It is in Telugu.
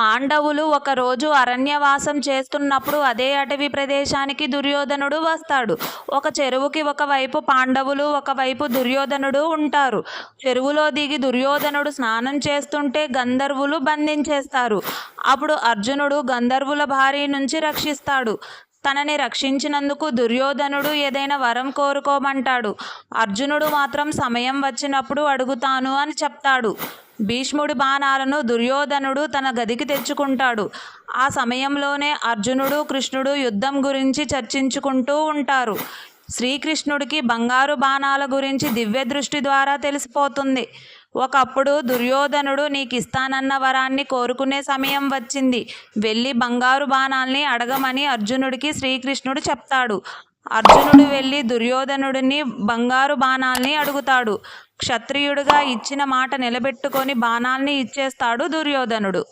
పాండవులు ఒకరోజు అరణ్యవాసం చేస్తున్నప్పుడు అదే అటవీ ప్రదేశానికి దుర్యోధనుడు వస్తాడు. ఒక చెరువుకి ఒకవైపు పాండవులు ఒకవైపు దుర్యోధనుడు ఉంటారు. చెరువులో దిగి దుర్యోధనుడు స్నానం చేస్తుంటే గంధర్వులు బంధించేస్తారు. అప్పుడు అర్జునుడు గంధర్వుల భారీ నుంచి రక్షిస్తాడు. తనని రక్షించినందుకు దుర్యోధనుడు ఏదైనా వరం కోరుకోమంటాడు. అర్జునుడు మాత్రం సమయం వచ్చినప్పుడు అడుగుతాను అని చెప్తాడు. భీష్ముడి బాణాలను దుర్యోధనుడు తన గదికి తెచ్చుకుంటాడు. ఆ సమయంలోనే అర్జునుడు కృష్ణుడు యుద్ధం గురించి చర్చించుకుంటూ ఉంటారు. శ్రీకృష్ణుడికి బంగారు బాణాల గురించి దివ్య దృష్టి ద్వారా తెలిసిపోతుంది. ఒకప్పుడు దుర్యోధనుడు నీకు ఇస్తానన్న వరాన్ని కోరుకునే సమయం వచ్చింది. వెళ్ళి బంగారు బాణాల్ని అడగమని అర్జునుడికి శ్రీకృష్ణుడు చెప్తాడు. అర్జునుడు వెళ్ళి దుర్యోధనుడిని బంగారు బాణాల్ని అడుగుతాడు. క్షత్రియుడిగా ఇచ్చిన మాట నిలబెట్టుకొని బాణాల్ని ఇచ్చేస్తాడు దుర్యోధనుడు.